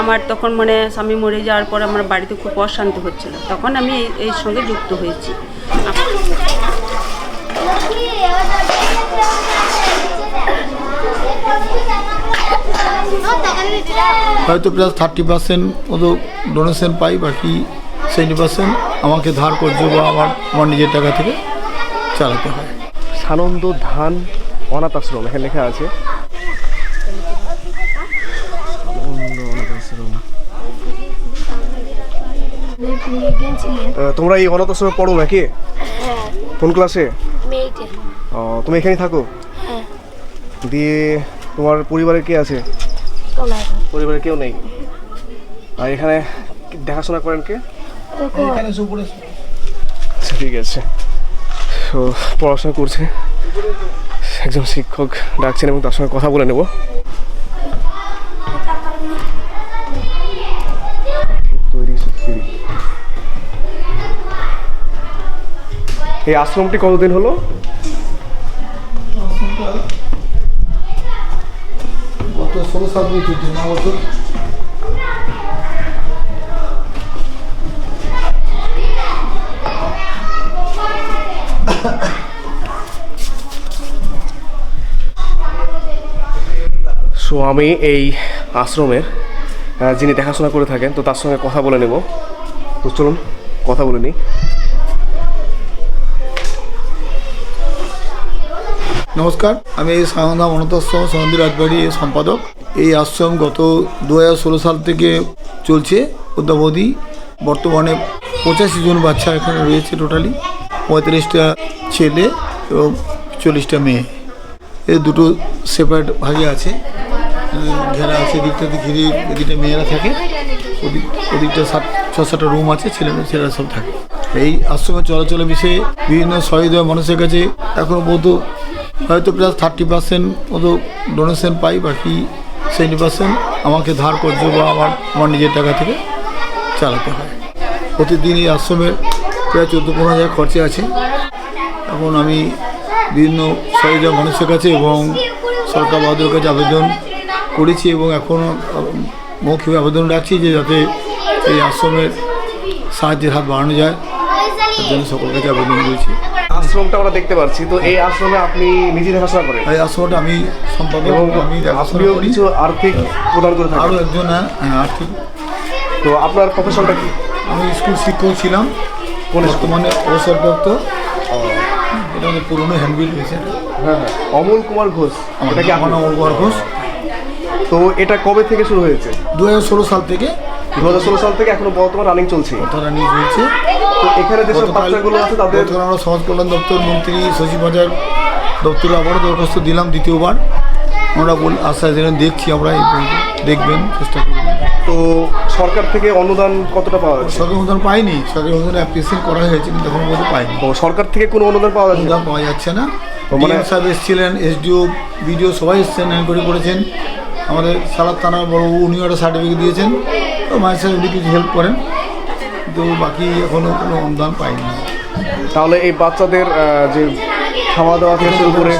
আমার তখন মানে স্বামী মরে যাওয়ার পর আমার বাড়িতে খুব অশান্তি হচ্ছিল। তখন আমি এই- সঙ্গে যুক্ত হয়েছি। হয়তো প্লাস থার্টি পার্সেন্ট মতো ডোনেশন পাই বাকি সেভেন্টি পার্সেন্ট আমাকে ধার করছে বা আমার আমার নিজের টাকা থেকে চালাতে হয়। সানন্দ ধান অনাথ আশ্রম এখানে লেখা আছে সানন্দ অনাথ আশ্রম আহ, তোমরা এই অনাথ আশ্রমে পড়ো নাকি? কোন ক্লাসে ও, তুমি এখানেই থাকো? হ্যাঁ। দিয়ে তোমার পরিবারে কে আছে? পরিবারে কেউ নেই? আর এখানে দেখাশোনা করেন কে? আচ্ছা ঠিক আছে। তো পড়াশোনা করছে। একজন শিক্ষক ডাকছেন এবং তার সঙ্গে কথা বলে নেব। এই আশ্রমটি কতদিন হলো? গত ষোলো বছর। সো আমি এই আশ্রমের যিনি দেখাশোনা করে থাকেন তো তার সঙ্গে কথা বলে নেব। তো চলুন কথা বলে নিই। নমস্কার, আমি এই সায়ন্দা অনাথাশ্রম সন্দি রাজবাড়ি সম্পাদক। এই আশ্রম গত দুহাজার ষোলো সাল থেকে চলছে। অদ্যাবধি বর্তমানে পঁচাশি জন বাচ্চা এখানে রয়েছে টোটালি পঁয়ত্রিশটা ছেলে এবং চল্লিশটা মেয়ে। এর দুটো সেপারেট ভাগে আছে। ঘেরা আছে দিকটাতে ঘিরে, এদিকটা মেয়েরা থাকে। ওদিক, ওদিকটা সাত ছ সাতটা রুম আছে, ছেলে মেয়ে, ছেলেরা সব থাকে। এই আশ্রমে চলাচলের বিষয়ে বিভিন্ন সহৃদয় মানুষের কাছে এখনও পর্যন্ত হয়তো প্লাস থার্টি পার্সেন্ট মতো ডোনেশন পাই, বাকি সেভেন্টি পার্সেন্ট আমাকে ধার করছে বা আমার আমার নিজের টাকা থেকে চালাতে হয়। প্রতিদিন এই আশ্রমের প্রায় চোদ্দ পনেরো হাজার খরচা আছে। এখন আমি বিভিন্ন সহযোগিতা মানুষের কাছে এবং সরকার বাহাদুরের কাছে আবেদন করেছি এবং এখনও মৌখিক আবেদন রাখছি যে যাতে এই আশ্রমের সাহায্যের হাত বাড়ানো যায়। তার জন্য সকলের কাছে আবেদন করেছি। আশ্রমটা আমরা দেখতে পাচ্ছি। তো এই আশ্রমে আপনি নিজে দেখাশোনা করেন? এই আশ্রমটা আমি সম্পাদক আমি আপনিও কিছু আর্থিক প্রদান করে আরও একজন হ্যাঁ আর্থিক। তো আপনার প্রফেশনটা কি? আমি স্কুল শিক্ষক ছিলাম। বর্তমানে অবসরপ্রাপ্ত। এটা আমাদের পুরনো হ্যান্ডবিল হয়েছে। হ্যাঁ হ্যাঁ। অমল কুমার ঘোষ এটা কি আমার নাম অল্প ঘোষ। তো এটা কবে থেকে শুরু হয়েছে? দু হাজার ষোলো সাল থেকে দু হাজার ষোলো সাল থেকে এখনও বর্তমান রানিং চলছে। নিয়ে হয়েছে তো এখানে যেসব বাচ্চাগুলো আছে তাদের আমরা সমাজ কল্যাণ দপ্তর মন্ত্রী সচিব বাজার দপ্তরে আবারও দরখাস্ত দিলাম দ্বিতীয়বার। আমরা বল আশা দিলাম দেখছি আমরা এই দেখবেন চেষ্টা করবেন। তো সরকার থেকে অনুদান কতটা পাওয়া যাচ্ছে? সরকারি অনুদান পাইনি সরকারি অনুদান অ্যাপ্লিকেশন করা হয়েছে কিন্তু এখন পর্যন্ত পাইনি তো সরকার থেকে কোনো অনুদান পাওয়া যাচ্ছে অনুদান পাওয়া যাচ্ছে না। মানে- সাহেব এসেছিলেন এসডিও বিডিও সবাই এসেছেন এনকোয়ারি করেছেন। আমাদের সালাদ থানার বড় উনিও একটা সার্টিফিকেট দিয়েছেন। তো মায়ের উনি কিছু হেল্প করেন কিন্তু বাকি এখনও কোনো অনুদান পাইনি তাহলে এই বাচ্চাদের যে খাওয়া দাওয়া থেকে শুরু করে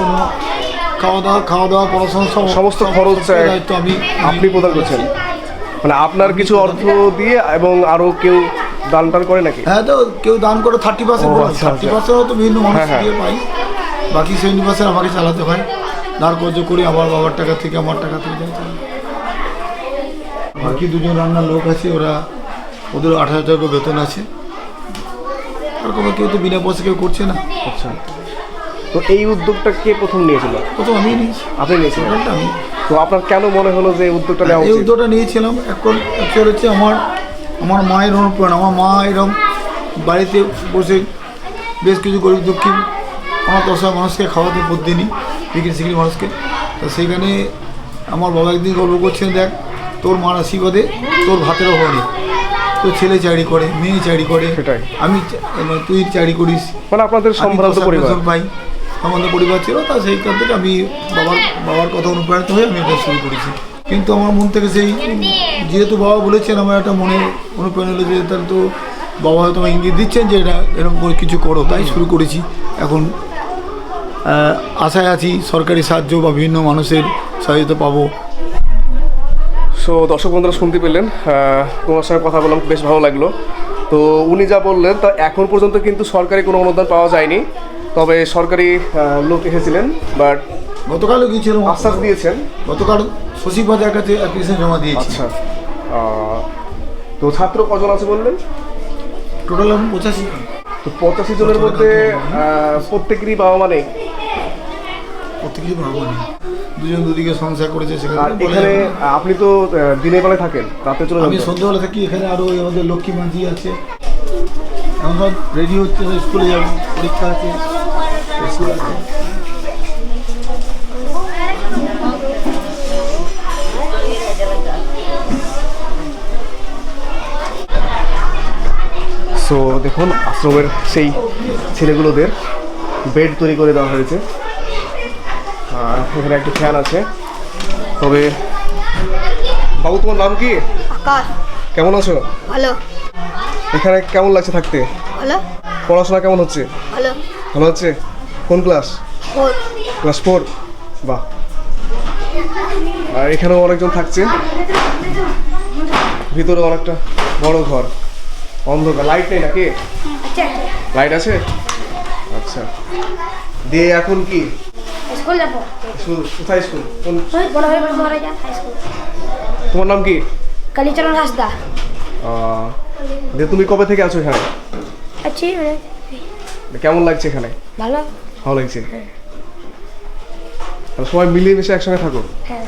খাওয়া দাওয়া খাওয়া দাওয়া পড়াশোনা সমস্ত খরচ, দায়িত্ব আমি আপনি প্রদান করছেন মানে আপনার কিছু অর্থ দিয়ে এবং আরও কেউ দান টান করে নাকি হ্যাঁ তো কেউ দান করে থার্টি পার্সেন্ট থার্টি। পার্সেন্ট তো বিভিন্ন মানুষ হ্যাঁ, হ্যাঁ। দিয়ে পাই বাকি সেভেন্টি পার্সেন্ট আমাকে চালাতে হয় ধার কর্য করি আমার বাবার টাকা থেকে আমার টাকা থেকে যাই। বাকি দুজন রান্নার লোক আছে ওরা ওদের আট হাজার টাকা বেতন আছে। আর কোনো কেউ তো বিনা পয়সা কেউ করছে না। আচ্ছা। তো এই উদ্যোগটা কে প্রথম নিয়েছিল? প্রথম আমি নিয়েছি। আপনি নিয়েছিলেন? আমি। তো আপনার কেন মনে হলো যে উদ্যোগটা নেওয়া এই উদ্যোগটা নিয়েছিলাম। এখন অ্যাকচুয়াল হচ্ছে আমার আমার মায়ের অনুপ্রেরণা। আমার মা এরকম বাড়িতে বসে বেশ কিছু গরিব দুঃখী আমার দশা মানুষকে খাওয়াতে প্রতিদিনই বিক্রি সিক্রি মানুষকে। তো সেইখানে আমার বাবা একদিন গল্প করছেন দেখ তোর মার আশীর্বাদে তোর ভাতের অভাব তোর ছেলে চাকরি করে মেয়ে চাকরি করে। সেটাই। আমি মানে তুই চাকরি করিস। মানে আপনাদের সম্ভ্রান্ত পরিবার। পাই আমাদের পরিবার ছিল তা সেইখান থেকে আমি বাবার বাবার কথা অনুপ্রাণিত হয়ে আমি এটা শুরু করেছি। কিন্তু আমার মন থেকে সেই যেহেতু বাবা বলেছেন আমার একটা মনে অনুপ্রেরণা হলো যে তাহলে তো বাবা হয়তো আমাকে ইঙ্গিত দিচ্ছেন যে এটা এরকম করে কিছু করো তাই শুরু করেছি। এখন আশায় আছি সরকারি সাহায্য বা বিভিন্ন মানুষের সহায়তা পাবো। সো দর্শক বন্ধুরা শুনতে পেলেন। তোমার সঙ্গে কথা বললাম বেশ ভালো লাগল। তো উনি যা বললেন তা এখন পর্যন্ত কিন্তু সরকারি কোনো অনুদান পাওয়া যায়নি। তবে সরকারি লোক এসেছিলেন বাট গতকালও গিয়েছিলাম। আশ্বাস দিয়েছেন। গতকাল সচিব বাজার কাছে অ্যাপ্লিকেশন জমা দিয়েছি। আচ্ছা। তো ছাত্র কজন আছে বললেন? টোটাল আমি পঁচাশি তো পঁচাশি জনের মধ্যে প্রত্যেকেরই বাবা মা নেই? প্রত্যেকেই ভালো নেই। দুজন দুদিকে সংসার করেছে আর সেখানে এখানে আপনি তো দিনের বেলায় থাকেন রাতে চলে আমি তো? সন্ধ্যাবেলা থাকি এখানে আরও আমাদের লক্ষ্মী মাঝি আছে। এখন সব রেডি হচ্ছে স্কুলে যাব পরীক্ষা আছে স্কুল আছে সো দেখুন আশ্রমের সেই ছেলেগুলোদের বেড তৈরি করে দেওয়া হয়েছে। এখানে একটা ফ্যান আছে। তবে বাবু তোমার নাম কি? কেমন আছো? ভালো। এখানে কেমন লাগছে থাকতে? ভালো। পড়াশোনা কেমন হচ্ছে? ভালো। ভালো হচ্ছে কোন ক্লাস? Class four? বাহ। আর এখানেও অনেকজন থাকছে ভিতরে অনেকটা বড় ঘর। অন্ধকার। লাইট নেই নাকি? লাইট আছে? আচ্ছা। দিয়ে এখন কি? স্কুল যাব। স্কুল কোথায় স্কুল? কোন হয়ে হয়ে হাই স্কুল তোমার নাম কি? কালীচরণ হাসদা। তুমি কবে থেকে আছো এখানে? আছি কেমন লাগছে এখানে? ভালো। ভালো লাগছে? তাহলে সবাই মিলিয়ে মিশে একসঙ্গে থাকো। হ্যাঁ।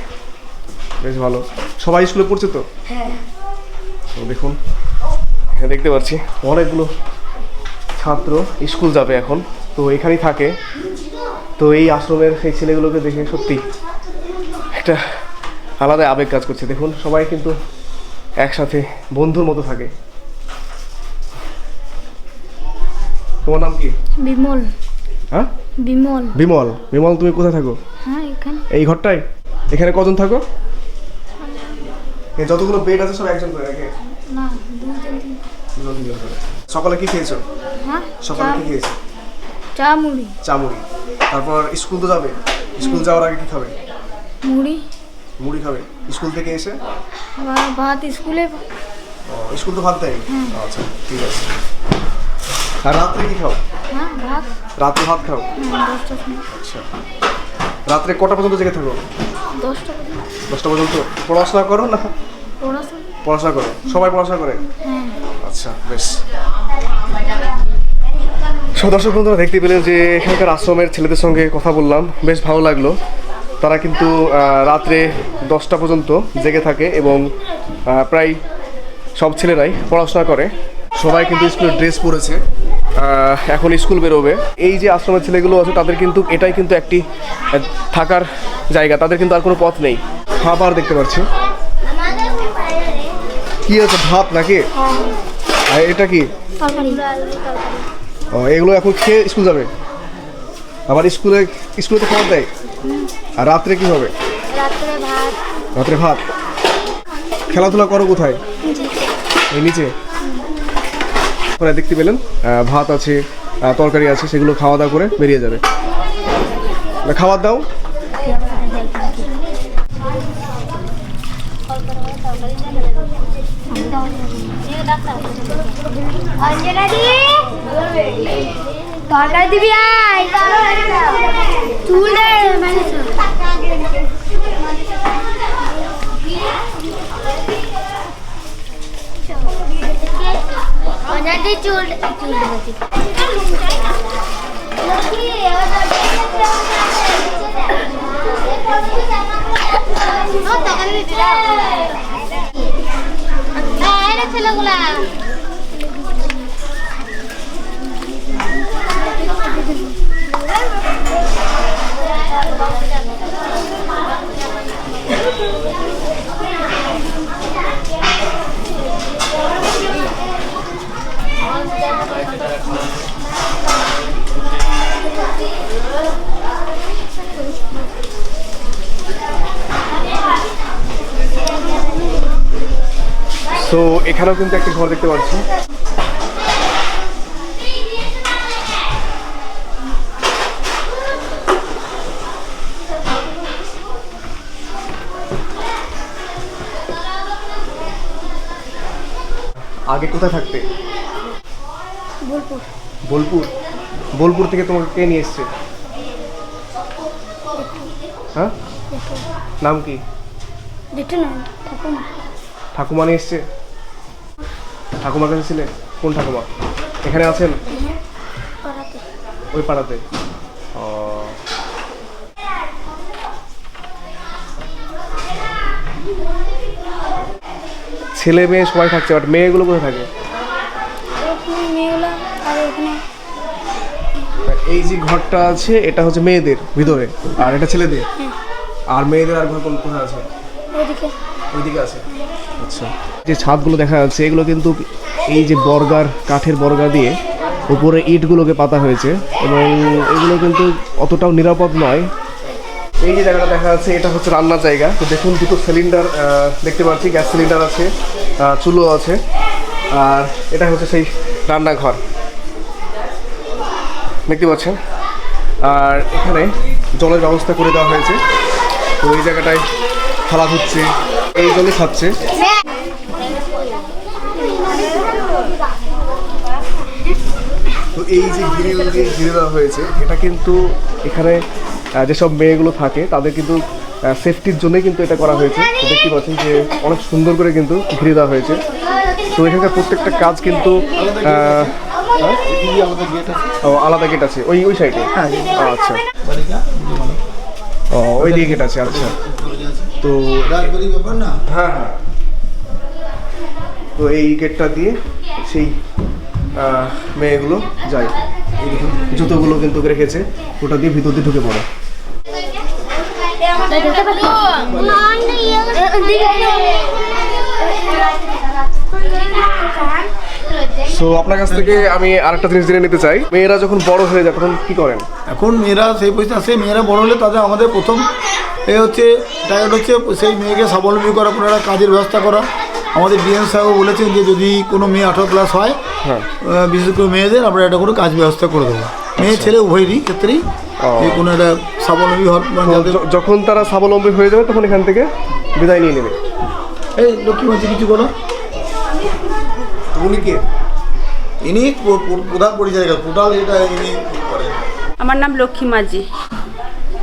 বেশ ভালো। সবাই স্কুলে পড়ছে তো? হ্যাঁ। তো দেখুন এখানে দেখতে পাচ্ছি অনেকগুলো ছাত্র স্কুল যাবে এখন। তো এখানেই থাকে। তো এই আশ্রমের সেই ছেলেগুলোকে দেখে সত্যি একটা আলাদা আবেগ কাজ করছে। দেখুন সবাই কিন্তু একসাথে বন্ধুর মতো থাকে। তোমার নাম কি? বিমল। হ্যাঁ? বিমল। বিমল। বিমল তুমি কোথায় থাকো? হ্যাঁ এখানে। এই ঘরটায়? এখানে কজন থাকো? যতগুলো বেড আছে সব একজন করে নাকি? না দুজন দুজন দুজন করে। সকালে কি খেয়েছো? হ্যাঁ সকালে কি খেয়েছো? চা মুড়ি। চা মুড়ি। তারপর স্কুল তো যাবে। স্কুল যাওয়ার আগে কি খাবে? মুড়ি। মুড়ি খাবে। স্কুল থেকে এসে? ভাত স্কুলে। ও, স্কুল তো ভাত দেয়? আচ্ছা ঠিক আছে। আর রাত্রে কি খাও? হ্যাঁ ভাত। রাত্রে ভাত খাও? হ্যাঁ, আচ্ছা। রাত্রে কটা পর্যন্ত জেগে থাকো? দশটা পর্যন্ত? পড়াশোনা করো না? পড়াশোনা। পড়াশোনা করো? সবাই পড়াশোনা করে? হ্যাঁ। আচ্ছা বেশ। সো দর্শক বন্ধুরা দেখতে পেলেন যে এখানকার আশ্রমের ছেলেদের সঙ্গে কথা বললাম বেশ ভালো লাগল। তারা কিন্তু রাত্রে দশটা পর্যন্ত জেগে থাকে এবং প্রায় সব ছেলেরাই পড়াশোনা করে। সবাই কিন্তু স্কুলের ড্রেস পরেছে এখন স্কুল বেরোবে। এই যে আশ্রমের ছেলেগুলো আছে তাদের কিন্তু এটাই কিন্তু একটি থাকার জায়গা। তাদের কিন্তু আর কোনো পথ নেই। খাবার দেখতে পাচ্ছি। কি আছে ভাত নাকি? আর এটা কি? ও এগুলো এখন খেয়ে স্কুল যাবে? আবার স্কুলে স্কুলে তো খাবার দেয়। আর রাত্রে কি হবে? রাত্রে ভাত। খেলাধুলা করো কোথায়? এই নিচে? দেখতে পেলেন? ভাত আছে তরকারি আছে সেগুলো খাওয়া দাওয়া করে বেরিয়ে যাবে। খাবার দাও। অঞ্জনা দি। তরকারি দিবি আয়। দে মানে দেবো ছেলেগুলা। তো এখানেও কিন্তু একটি ঘর দেখতে পাচ্ছি। আগে কোথায় থাকতে? বোলপুর। বোলপুর? বোলপুর থেকে তোমাকে কে নিয়ে এসছে? হ্যাঁ? নাম কি? ঠাকুমা। নিয়ে এসছে? ঠাকুমার কাছে ছিলে? কোন ঠাকুমা? এখানে আছেন? ওই পাড়াতে ও ছেলে মেয়ে সবাই থাকছে বাট মেয়েগুলো কোথায় থাকে? এই যে ঘরটা আছে এটা হচ্ছে মেয়েদের ভিতরে আর এটা ছেলেদের। আর মেয়েদের আর ঘর কোথায় আছে? ওইদিকে আছে। আচ্ছা। যে ছাদগুলো দেখা যাচ্ছে এগুলো কিন্তু এই যে বর্গার কাঠের বর্গা দিয়ে উপরে ইটগুলোকে পাতা হয়েছে এবং এগুলো কিন্তু অতটাও নিরাপদ নয়। এই যে জায়গাটা দেখা যাচ্ছে, এটা হচ্ছে রান্নার জায়গা। তো দেখুন, দুটো সিলিন্ডার দেখতে পাচ্ছি, গ্যাস সিলিন্ডার আছে চুলো আছে, আর এটা হচ্ছে সেই রান্নাঘর। দেখতে পাচ্ছেন? আর এখানে জলের ব্যবস্থা করে দেওয়া হয়েছে। তো এই জায়গাটায় খালা হচ্ছে এই জলে খাচ্ছে। তো এই যে ঘিরে ঘিরে দেওয়া হয়েছে, এটা কিন্তু এখানে যেসব মেয়েগুলো থাকে তাদের কিন্তু সেফটির জন্যই কিন্তু এটা করা হয়েছে। দেখতে পাচ্ছেন যে অনেক সুন্দর করে কিন্তু ঘিরে দেওয়া হয়েছে। তো এখানকার প্রত্যেকটা কাজ কিন্তু আহ? এই আমাদের গেট আছে ও আলাদা গেট আছে। ওই ওই সাইডে হ্যাঁ আচ্ছা। ও ওই দিকে গেট আছে আচ্ছা। তো হ্যাঁ হ্যাঁ। তো এই গেটটা দিয়ে সেই মেয়েগুলো যায়। জুতোগুলো কিন্তু রেখেছে। ওটা দিয়ে ভিতর দিয়ে ঢুকে পড়ে। সো আপনার কাছ থেকে আমি আরেকটা জিনিস জেনে নিতে চাই। মেয়েরা যখন বড় হয়ে যায় তখন কি করেন? এখন মেয়েরা সেই পয়সা আসে মেয়েরা বড় হলে তাদের আমাদের প্রথম এ হচ্ছে টার্গেট হচ্ছে সেই মেয়েকে স্বাবলম্বী করা কোনো একটা কাজের ব্যবস্থা করা। আমাদের ডিএম সাহেব বলেছেন যে যদি কোনো মেয়ে আঠারো প্লাস হয় হ্যাঁ। বিশেষ করে মেয়েদের আমরা একটা করে কাজ ব্যবস্থা করে দেবো। মেয়ে ছেলে উভয়েরই ক্ষেত্রেই যে কোনো একটা স্বাবলম্বী হওয়ার যখন তারা স্বাবলম্বী হয়ে যাবে তখন এখান থেকে বিদায় নিয়ে নেবে। এই লক্ষ্মী মাঝি কিছু করো উনি কে? ইনি প্র- প্র- প্রধান পরিচারিকা টোটাল এটা ইনি করেন। আমার নাম লক্ষ্মী মাঝি।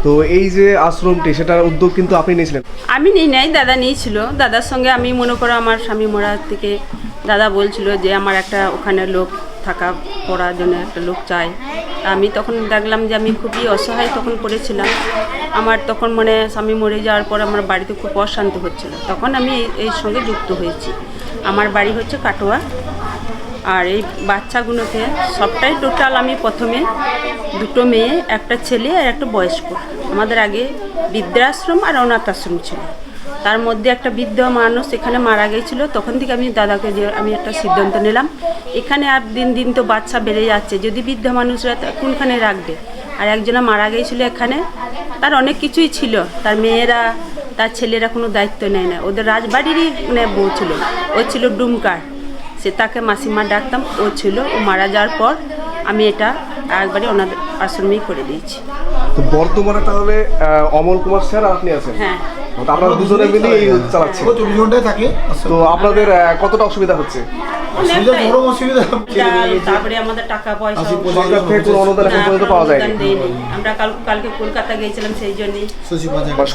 তো এই যে আশ্রমটি সেটার উদ্যোগ কিন্তু আপনি নিয়েছিলেন? আমি নিই নাই দাদা নিয়েছিল। দাদার সঙ্গে আমি মনে করো আমার স্বামী মরার থেকে দাদা বলছিল যে আমার একটা ওখানে লোক থাকা পড়ার জন্য একটা লোক চাই। আমি তখন দেখলাম যে আমি খুবই অসহায় তখন পড়েছিলাম। আমার তখন মানে স্বামী মরে যাওয়ার পর আমার বাড়িতে খুব অশান্ত হচ্ছিল। তখন আমি এই সঙ্গে যুক্ত হয়েছি। আমার বাড়ি হচ্ছে কাটোয়া। আর এই বাচ্চাগুলোকে সবটাই টোটাল আমি প্রথমে দুটো মেয়ে, একটা ছেলে আর একটা বয়স্ক। আমাদের আগে বৃদ্ধাশ্রম আর অনাথ আশ্রম ছিল। তার মধ্যে একটা বৃদ্ধ মানুষ এখানে মারা গেছিল তখন থেকে আমি দাদাকে যে আমি একটা সিদ্ধান্ত নিলাম। এখানে আর দিন দিন তো বাচ্চা বেড়ে যাচ্ছে যদি বৃদ্ধ মানুষরা কোনখানে রাখবে? আর একজনা মারা গিয়েছিল এখানে তার অনেক কিছুই ছিল। তার মেয়েরা তার ছেলেরা কোনো দায়িত্ব নেয় না। ওদের রাজবাড়িরই মানে বউ ছিল ও ছিল ডুমকার। সে তাকে মাসিমা ডাকতাম ও ছিল ও মারা যাওয়ার পর আমি এটা একবারে ওনাদের আশ্রমেই করে দিয়েছি। তো বর্তমানে তাহলে অমল কুমার স্যার আপনি আছেন? হ্যাঁ। দুজনে মিলে ও চব্বিশ ঘন্টায় থাকে তো আপনাদের কতটা অসুবিধা হচ্ছে? অসুবিধা বড় অসুবিধা। তারপরে আমাদের টাকা পয়সা সরকার থেকে কোনো অনুদান এখন পর্যন্ত পাওয়া অনুদান আমরা কাল কালকে কলকাতা গিয়েছিলাম সেই জন্যই।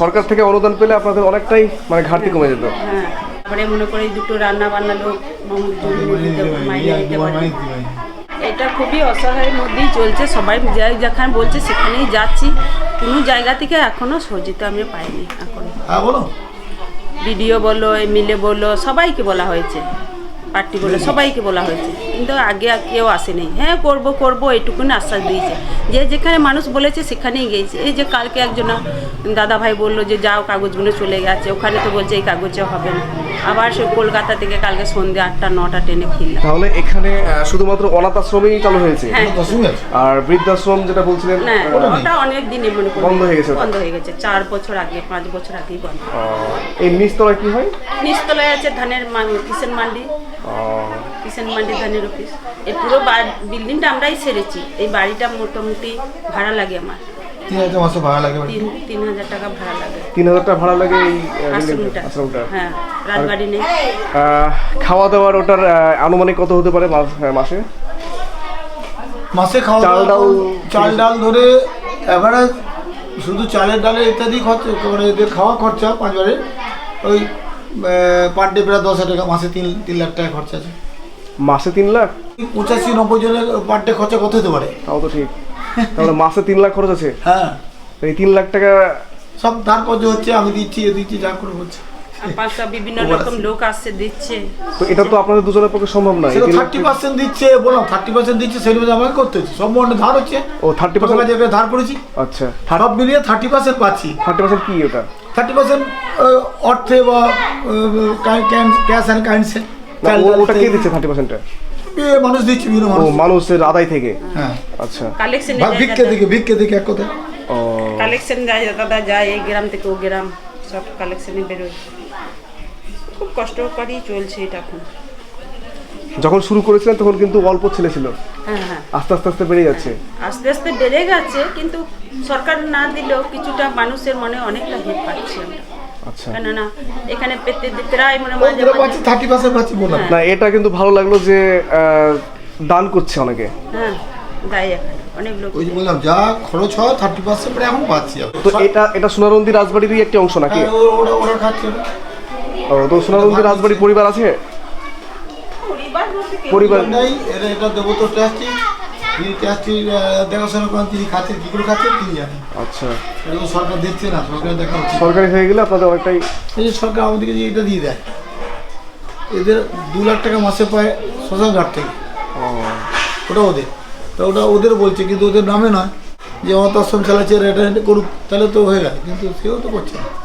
সরকার থেকে অনুদান পেলে আপনাদের অনেকটাই মানে ঘাটতি কমে যেত। হ্যাঁ তারপরে মনে করে দুটো রান্না বান্না লোক এটা খুবই অসহায়ের মধ্যেই চলছে। সবাই যাই যেখানে বলছে সেখানেই যাচ্ছি। কোনো জায়গা থেকে এখনও সহযোগিতা আমি পাইনি এখন। হ্যাঁ বলো। বিডিও বলো এমএলএ বলো সবাইকে বলা হয়েছে। পার্টি বলে সবাইকে বলা হয়েছে। কিন্তু আগে আর কেউ আসেনি। হ্যাঁ করব করব এইটুকুনি আশ্বাস দিয়েছে। যে যেখানে মানুষ বলেছে সেখানেই গিয়েছে। এই যে কালকে একজন দাদা ভাই বলল যে যাও কাগজগুলো চলে গেছে। ওখানে তো বলছে এই কাগজে হবে না। আবার সে কলকাতা থেকে কালকে সন্ধ্যে আটটা নটা ট্রেনে ফিরলাম তাহলে এখানে শুধুমাত্র অনাথ আশ্রমেই চালু হয়েছে? হ্যাঁ। আর বৃদ্ধাশ্রম যেটা বলছিলেন ওটা অনেক দিনই মনে বন্ধ হয়ে গেছে। বন্ধ হয়ে গেছে। চার বছর আগে পাঁচ বছর আগেই বন্ধ। এই নিচতলায় কি হয়? নিচতলায় আছে ধানের কিষেন মান্ডি। কিষান মান্ডি ধানের অফিস এই পুরো বিল্ডিংটা আমরাই সেরেছি। এই বাড়িটা মোটামুটি ভাড়া লাগে আমার। তিন হাজার মাসে ভাড়া লাগে বাড়ি। তিন তিন হাজার টাকা ভাড়া লাগে। তিন হাজার টাকা ভাড়া লাগে এই আশ্রমটা হ্যাঁ রাজবাড়ি নেই। খাওয়া দাওয়ার ওটার আনুমানিক কত হতে পারে মাস- হ্যাঁ, মাসে? মাসে খাওয়া চাল ডাল চাল ডাল ধরে এভারেজ শুধু চালের ডালে ইত্যাদি খরচ মানে এদের খাওয়া খরচা পাঁচবারে ওই পার ডে প্রায় দশ হাজার টাকা মাসে তিন তিন লাখ টাকা খরচা আছে। মাসে তিন লাখ? পঁচাশি নব্বই জনের পার ডে খরচা কত হতে পারে? তাও তো ঠিক। তাহলে মাসে তিন লাখ খরচ আছে? হ্যাঁ। এই তিন লাখ টাকা সব ধার কত হচ্ছে? আমি দিচ্ছি এ দিচ্ছি যা করে হচ্ছে। পাঁচটা বিভিন্ন রকম লোক আসছে দিচ্ছে। তো এটা তো আপনাদের দুজনের পক্ষে সম্ভব নয়। থার্টি পার্সেন্ট দিচ্ছে বললাম থার্টি পার্সেন্ট দিচ্ছে সেগুলো আমাকে করতে হচ্ছে। সব মনে ধার হচ্ছে। ও থার্টি পার্সেন্ট ধার করেছি আচ্ছা। সব মিলিয়ে থার্টি পার্সেন্ট পাচ্ছি। থার্টি পার্সেন্ট কি ওটা থার্টি পার্সেন্ট অর্থে বা ক্যাশ অ্যান্ড ও- ওটা কে দিচ্ছে থার্টি পার্সেন্টটা মানুষ দিচ্ছে বিভিন্ন মানুষ। মানুষের আদায় থেকে? হ্যাঁ। আচ্ছা। কালেকশন বা ভিক্ষে থেকে ভিক্ষে থেকে এক কথা। ও। কালেকশন যায় দাদা যায় এই গ্রাম থেকে ও গ্রাম সব কালেকশনে বেরোয়। খুব কষ্ট করেই চলছে এটা এখন। যখন শুরু করেছিলেন তখন কিন্তু অল্প ছেলে ছিল। হ্যাঁ হ্যাঁ। আস্তে আস্তে আস্তে বেড়ে যাচ্ছে। আস্তে আস্তে বেড়ে গেছে কিন্তু সরকার না দিলেও কিছুটা মানুষের মনে অনেকটা হেল্প পাচ্ছে। আচ্ছা। কেননা এখানে পেতে প্রায় মনে না এটা কিন্তু ভালো লাগল যে দান করছে অনেকে। হ্যাঁ দেয় এখানে অনেক লোক ওই বললাম যা খরচ হয় থার্টি পার্সেন্ট এখন পাচ্ছি তো এটা এটা সোনারন্দি রাজবাড়িরই একটি অংশ নাকি? হ্যাঁ, ও- ওরা ওরা খাচ্ছে। ও তো সোনারন্দি রাজবাড়ি পরিবার আছে? পরিবার পরিবার নেই এটা এটা দেবো তো ট্যাক্সটি তিনি দেখাশোনা করেন তিনি খাচ্ছেন কী করে খাচ্ছেন তিনি জানেন। আচ্ছা। সরকার না সরকার দেখা উচিত। সরকারি হয়ে গেলে আপনাদের অনেকটাই এই যে সরকার আমাদেরকে যে এটা দিয়ে দেয় এদের দু লাখ টাকা মাসে পায় থেকে। ও, ওটা ওদের। তা ওটা ওদের বলছে কিন্তু ওদের নামে নয়। যে অনাথ আশ্রম চালাচ্ছে করুক তাহলে তো হয়ে গেল। কিন্তু সেও তো করছে না।